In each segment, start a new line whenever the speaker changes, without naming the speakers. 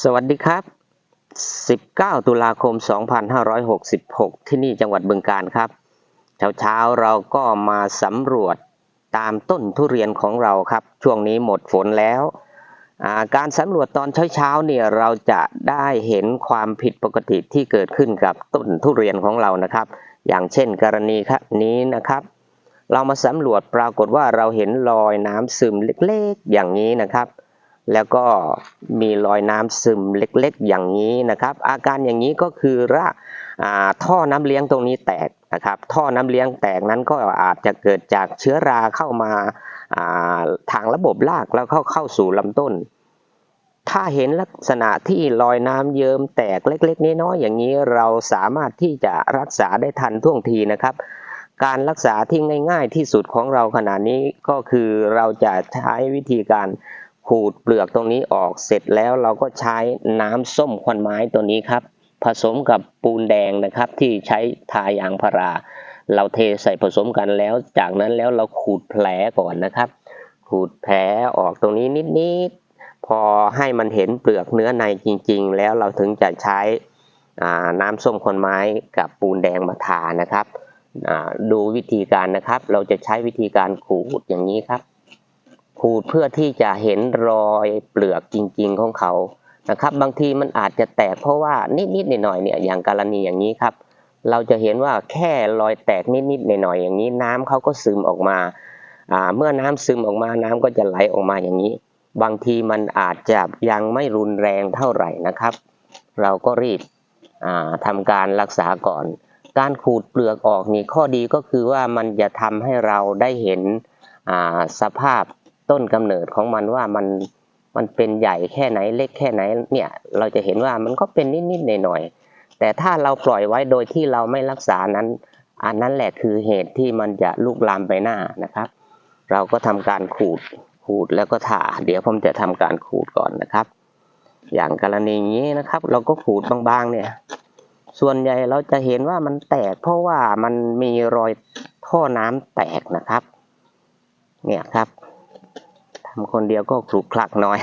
สวัสดีครับ 19 ตุลาคม 2566 ที่นี่จังหวัดบึงการครับ เช้าๆ เราก็มาสำรวจตามต้นทุเรียนของเราครับ ช่วงนี้หมดฝนแล้วาการสำรวจตอนเช้าๆ เนี่ยเราจะได้เห็นความผิดปกติที่เกิดขึ้นกับต้นทุเรียนของเรานะครับ อย่างเช่นกรณีครับนี้นะครับ เรามาสำรวจปรากฏว่าเราเห็นรอยน้ำซึมเล็กๆ อย่างนี้นะครับ แล้วก็มีรอยน้ำซึมเล็กๆ อย่างนี้นะครับ อาการอย่างนี้ก็คือระอ่ท่อน้ำเลี้ยงตรงนี้แตกนะครับ ท่อน้ำเลี้ยงแตกนั้นก็อาจจะเกิดจากเชื้อราเข้ามาทางระบบรากแล้วเข้าเข้าสู่ลำต้น ถ้าเห็นลักษณะที่รอยน้ำเยิ้มแตกเล็ก ๆน้อยๆอย่างนี้เราสามารถที่จะรักษาได้ทันท่วงทีนะครับการรักษาที่ง่าย ๆ ที่สุดของเราขณะนี้ก็คือเราจะใช้วิธีการ ขูดเปลือกตรงนี้ออกเสร็จแล้วเราก็ใช้น้ำส้มควันไม้ตัวนี้ครับ ผสมกับปูนแดงนะครับที่ใช้ทายางพารา เราเทใส่ผสมกันแล้ว จากนั้นแล้วเราขูดแผลก่อนนะครับ ขูดแผลออกตรงนี้นิดๆพอให้มันเห็นเปลือกเนื้อในจริง ๆ แล้วเราถึงจะใช้น้ำส้มควันไม้กับปูนแดงมาทานะครับ ดูวิธีการนะครับ เราจะใช้วิธีการขูดอย่างนี้ครับ ขูดเพื่อที่จะเห็นรอยเปลือกจริง ๆของเขานะครับ บางทีมันอาจจะแตกเพราะว่านิดๆหน่อยๆเนี่ยอย่างกรณีอย่างนี้ครับ เราจะเห็นว่าแค่รอยแตกนิดๆหน่อยๆอย่างนี้ น้ำเขาก็ซึมออกมาเมื่อน้ำซึมออกมาน้ำก็จะไหลออกมาอย่างนี้ บางทีมันอาจจะยังไม่รุนแรงเท่าไหร่นะครับ เราก็รีบอ่าทำการรักษาก่อน การขูดเปลือกออกนี่ข้อดีก็คือว่ามันจะทำให้เราได้เห็นสภาพ ต้นกำเนิดของมันว่ามันมันเป็นใหญ่แค่ไหนเล็กแค่ไหนเนี่ยเราจะเห็นว่ามันก็เป็นนิดๆหน่อยๆแต่ถ้าเราปล่อยไว้โดยที่เราไม่รักษานั้น อันนั้นแหละคือเหตุที่มันจะลุกลามไปหน้านะครับ เราก็ทำการขูดขูดแล้วก็ถ่า เดี๋ยวผมจะทำการขูดก่อนนะครับ อย่างกรณีนี้นะครับ เราก็ขูดบางๆเนี่ย ส่วนใหญ่เราจะเห็นว่ามันแตก เพราะว่ามันมีรอยท่อน้ำแตกนะครับ เนี่ยครับ ทำคนเดียวก็ขลุกคลักหน่อย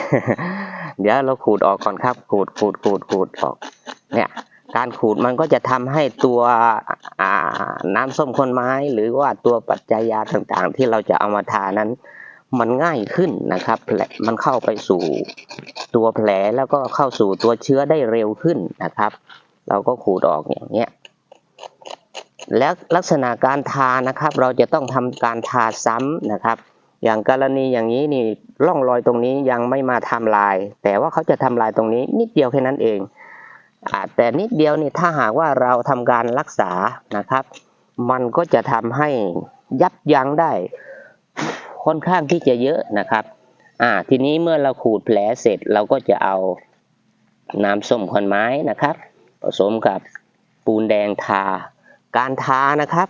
เดี๋ยวเราขูดออกก่อนครับ ขูดขูดขูดขูดออก เนี่ยการขูดมันก็จะทำให้ตัวน้ำส้มคนไม้ หรือว่าตัวปัจจัยยาต่างๆ ที่เราจะเอามาทานั้น มันง่ายขึ้นนะครับแผลมันเข้าไปสู่ตัวแผลแล้วก็เข้าสู่ตัวเชื้อได้เร็วขึ้นนะครับ เราก็ขูดออกอย่างเงี้ยแล้วลักษณะการทานะครับ เราจะต้องทำการทาซ้ำนะครับ อย่างกรณีอย่างนี้นี่ร่องรอยตรงนี้ยังไม่มาทำลาย แต่ว่าเขาจะทำลายตรงนี้นิดเดียวแค่นั้นเองอแต่นิดเดียวนี่ถ้าหากว่าเราทำการรักษานะครับ มันก็จะทำให้ยับยั้งได้ค่อนข้างที่จะเยอะนะครับ อ่า ทีนี้เมื่อเราขูดแผลเสร็จเราก็จะเอาน้ำส้มขอนไม้นะครับ ผสมกับปูนแดงทา การทานะครับ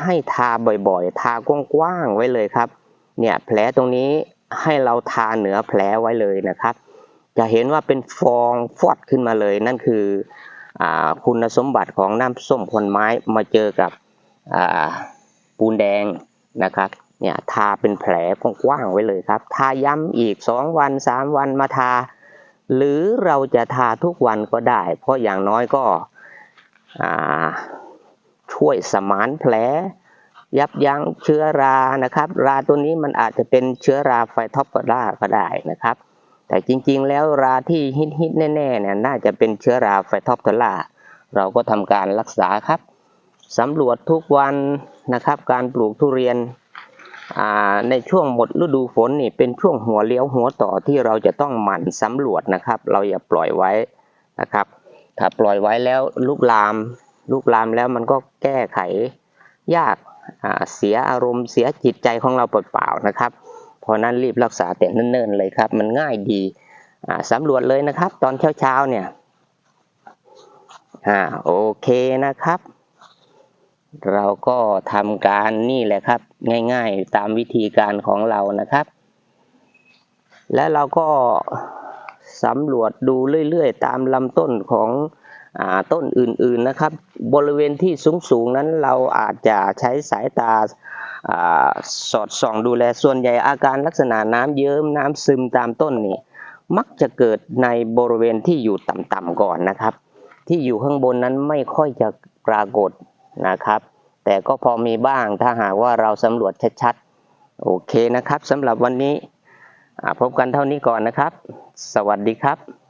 ให้ทาบ่อยๆ ทากว้างๆไว้เลยครับ เนี่ยแผลตรงนี้ให้เราทาเหนือแผลไว้เลยนะครับ จะเห็นว่าเป็นฟองฟอดขึ้นมาเลย นั่นคืออคุณสมบัติของน้ำส้มคนไม้มาเจอกับปูนแดงนะครับเนี่ยทาเป็นแผลกว้างๆไว้เลยครับ ทาย้ำอีกสองวันสามวันมาทา หรือเราจะทาทุกวันก็ได้ เพราะอย่างน้อยก็ช่วยสมานแผล ยับยั้งเชื้อรานะครับ ราตัวนี้มันอาจจะเป็นเชื้อราไฟท็อปราก็ได้นะครับ แต่จริงๆ แล้วราที่ฮิตฮิตๆแน่ๆเนี่ยน่าจะเป็นเชื้อราไฟท็อปทลาเราก็ทำการรักษาครับสำรวจทุกวันนะครับ การปลูกทุเรียนอ่าในช่วงหมดฤดูฝนนี่เป็นช่วงหัวเลี้ยวหัวต่อที่เราจะต้องหมั่นสำรวจนะครับ เราอย่าปล่อยไว้นะครับ ถ้าปล่อยไว้แล้วลุกลามลุกลามแล้วมันก็แก้ไขยาก เสียอารมณ์เสียจิตใจของเราเปล่าๆนะครับ เพราะนั้นรีบรักษาแต่เนิ่นๆเลยครับ มันง่ายดีสำรวจเลยนะครับ ตอนเช้าๆเนี่ยอ่าโอเคนะครับ เราก็ทำการนี่แหละครับ ง่ายๆตามวิธีการของเรานะครับ และเราก็สำรวจดูเรื่อยๆ ตามลำต้นของ ต้นอื่นๆนะครับ บริเวณที่สูงๆนั้นเราอาจจะใช้สายตาอสอดส่องดูแลส่วนใหญ่อาการลักษณะน้ำเยิ้มน้ำซึมตามต้นนี่มักจะเกิดในบริเวณที่อยู่ต่ำๆก่อนนะครับ ที่อยู่ข้างบนนั้นไม่ค่อยจะปรากฏนะครับ แต่ก็พอมีบ้างถ้าหากว่าเราสำรวจชัดๆ โอเคนะครับสำหรับวันนี้พบกันเท่านี้ก่อนนะครับ สวัสดีครับ